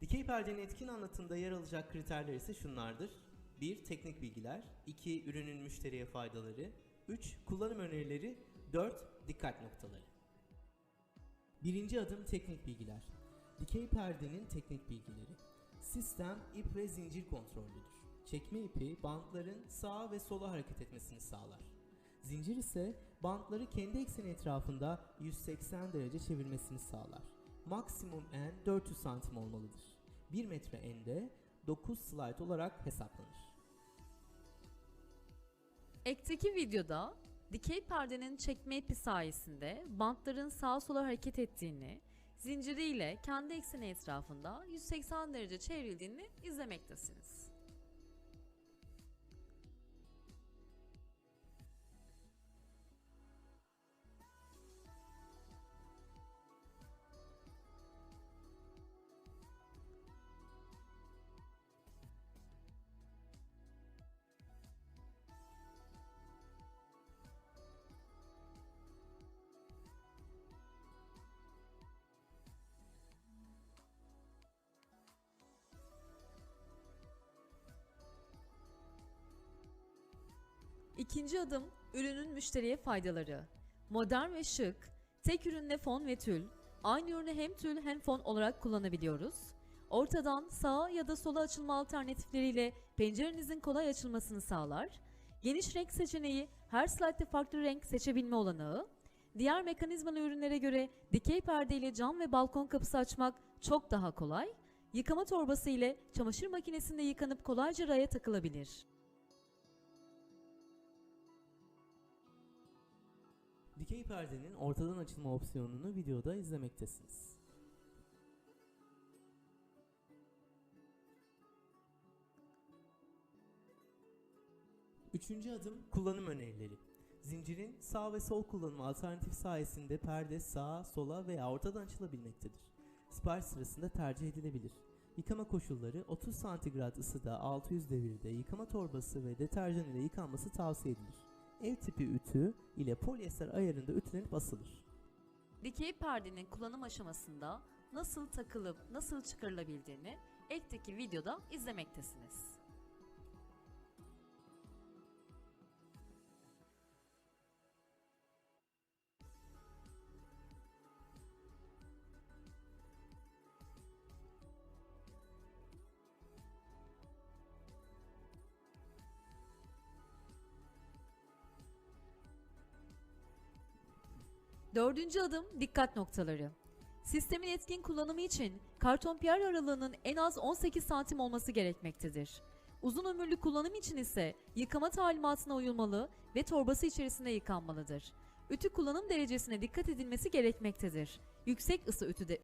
Dikey perdenin etkin anlatımda yer alacak kriterler ise şunlardır. 1. Teknik bilgiler 2. Ürünün müşteriye faydaları 3. Kullanım önerileri 4. Dikkat noktaları Birinci adım teknik bilgiler. Dikey perdenin teknik bilgileri. Sistem ip ve zincir kontrollüdür. Çekme ipi bantların sağa ve sola hareket etmesini sağlar. Zincir ise bantları kendi ekseni etrafında 180 derece çevirmesini sağlar. Maksimum en 400 santim olmalıdır. 1 metre ende 9 slide olarak hesaplanır. Ekteki videoda dikey perdenin çekme ipi sayesinde bantların sağa sola hareket ettiğini, zinciriyle kendi ekseni etrafında 180 derece çevrildiğini izlemektesiniz. İkinci adım ürünün müşteriye faydaları. Modern ve şık, tek ürünle fon ve tül, aynı ürünü hem tül hem fon olarak kullanabiliyoruz. Ortadan sağa ya da sola açılma alternatifleriyle pencerenizin kolay açılmasını sağlar. Geniş renk seçeneği, her slide'de farklı renk seçebilme olanağı. Diğer mekanizmalı ürünlere göre dikey perde ile cam ve balkon kapısı açmak çok daha kolay. Yıkama torbası ile çamaşır makinesinde yıkanıp kolayca raya takılabilir. Dikey perdenin ortadan açılma opsiyonunu videoda izlemektesiniz. Üçüncü adım kullanım önerileri. Zincirin sağ ve sol kullanımı alternatif sayesinde perde sağa, sola veya ortadan açılabilmektedir. Sipariş sırasında tercih edilebilir. Yıkama koşulları 30 santigrat ısıda 600 devirde yıkama torbası ve deterjan ile yıkanması tavsiye edilir. Ev tipi ütü ile polyester ayarında ütülenip asılır. Dikey perdenin kullanım aşamasında nasıl takılıp nasıl çıkarılabildiğini ekteki videoda izlemektesiniz. Dördüncü adım dikkat noktaları. Sistemin etkin kullanımı için karton piyer aralığının en az 18 santim olması gerekmektedir. Uzun ömürlü kullanım için ise yıkama talimatına uyulmalı ve torbası içerisinde yıkanmalıdır. Ütü kullanım derecesine dikkat edilmesi gerekmektedir. Yüksek ısı ütüde